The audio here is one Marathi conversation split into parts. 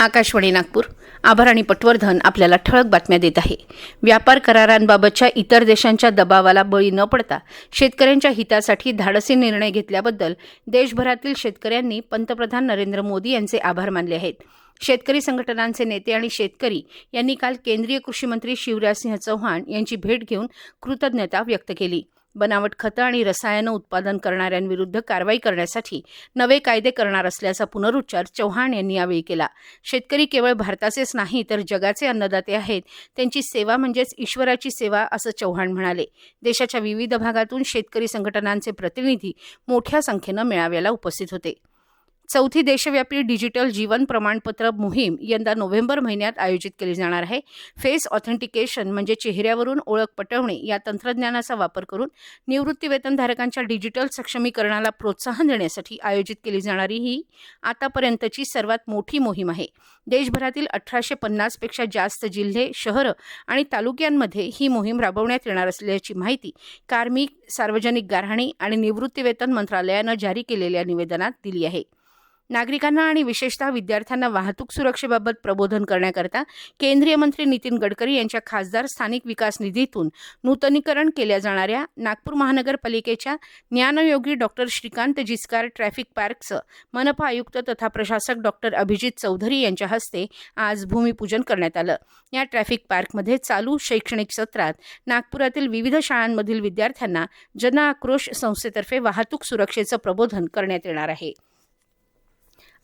आकाशवाणी नागपूर. आभार आणि पटवर्धन आपल्याला ठळक बातम्या देत आहे. व्यापार करारांबाबतच्या इतर देशांच्या दबावाला बळी न पडता शेतकऱ्यांच्या हितासाठी धाडसी निर्णय घेतल्याबद्दल देशभरातील शेतकऱ्यांनी पंतप्रधान नरेंद्र मोदी यांचे आभार मानले आहेत. शेतकरी संघटनांचे नेते आणि शेतकरी यांनी काल केंद्रीय कृषी मंत्री शिवराजसिंह चौहान यांची भेट घेऊन कृतज्ञता व्यक्त केली. बनावट खतं आणि रसायनं उत्पादन करणाऱ्यांविरुद्ध कारवाई करण्यासाठी नवे कायदे करणार असल्याचा पुनरुच्चार चव्हाण यांनी यावेळी केला. शेतकरी केवळ भारताचेच नाही तर जगाचे अन्नदाते आहेत. त्यांची सेवा म्हणजेच ईश्वराची सेवा असं चव्हाण म्हणाले. देशाच्या विविध भागातून शेतकरी संघटनांचे प्रतिनिधी मोठ्या संख्येनं मेळाव्याला उपस्थित होते. चौथी देशव्यापी डिजिटल जीवन प्रमाणपत्र मोहीम यंदा नोव्हेंबर महिन्यात आयोजित केली जाणार आहे. फेस ऑथेंटिकेशन म्हणजे चेहऱ्यावरून ओळख पटवणे या तंत्रज्ञानाचा वापर करून निवृत्ती वेतनधारकांच्या डिजिटल सक्षमीकरणाला प्रोत्साहन देण्यासाठी आयोजित केली जाणारी ही आतापर्यंतची सर्वात मोठी मोहीम आहे. देशभरातील अठराशे पन्नासपेक्षा जास्त जिल्हे शहरं आणि तालुक्यांमध्ये ही मोहीम राबवण्यात येणार असल्याची माहिती कार्मिक सार्वजनिक गारहाणी आणि निवृत्ती वेतन मंत्रालयानं जारी केलेल्या निवेदनात दिली आहे. नागरिकांना आणि विशेषतः विद्यार्थ्यांना वाहतूक सुरक्षेबाबत प्रबोधन करण्याकरता केंद्रीय मंत्री नितीन गडकरी यांच्या खासदार स्थानिक विकास निधीतून नूतनीकरण केल्या जाणाऱ्या नागपूर महानगरपालिकेच्या ज्ञानयोगी डॉक्टर श्रीकांत जिस्कार ट्रॅफिक पार्कचं मनपा आयुक्त तथा प्रशासक डॉक्टर अभिजित चौधरी यांच्या हस्ते आज भूमिपूजन करण्यात आलं. या ट्रॅफिक पार्कमध्ये चालू शैक्षणिक सत्रात नागपुरातील विविध शाळांमधील विद्यार्थ्यांना जन आक्रोश संस्थेतर्फे वाहतूक सुरक्षेचं प्रबोधन करण्यात येणार आहे.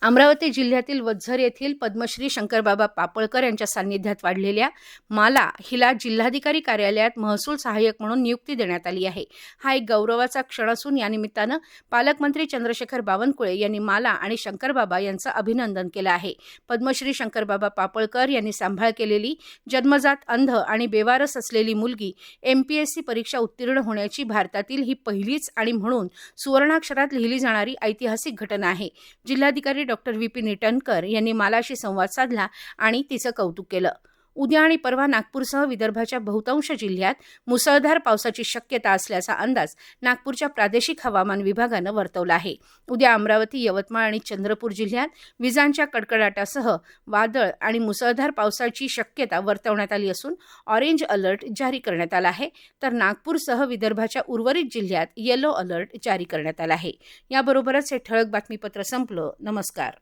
अमरावती जिल्ह्यातील वझर येथील पद्मश्री शंकरबाबा पापळकर यांच्या सान्निध्यात वाढलेल्या माला हिला जिल्हाधिकारी कार्यालयात महसूल सहाय्यक म्हणून नियुक्ती देण्यात आली आहे. हा एक गौरवाचा क्षण असून या निमित्तानं पालकमंत्री चंद्रशेखर बावनकुळे यांनी माला आणि शंकरबाबा यांचं अभिनंदन केलं आहे. पद्मश्री शंकरबाबा पापळकर यांनी सांभाळ केलेली जन्मजात अंध आणि बेवारस असलेली मुलगी एम पी एस सी परीक्षा उत्तीर्ण होण्याची भारतातील ही पहिलीच आणि म्हणून सुवर्णाक्षरात लिहिली जाणारी ऐतिहासिक घटना आहे. जिल्हाधिकारी डॉक्टर व्ही पी निटनकर यांनी मालाशी संवाद साधला आणि तिचं कौतुक केलं. उद्या आणि परवा नागपूरसह विदर्भाच्या बहुतांश जिल्ह्यात मुसळधार पावसाची शक्यता असल्याचा अंदाज नागपूरच्या प्रादेशिक हवामान विभागानं वर्तवला आहे. उद्या अमरावती यवतमाळ आणि चंद्रपूर जिल्ह्यात विजांच्या कडकडाटासह वादळ आणि मुसळधार पावसाची शक्यता वर्तवण्यात आली असून ऑरेंज अलर्ट जारी करण्यात आला आहे. तर नागपूरसह विदर्भाच्या उर्वरित जिल्ह्यात येलो अलर्ट जारी करण्यात आला आहे. याबरोबरच हे ठळक बातमीपत्र संपलं. नमस्कार.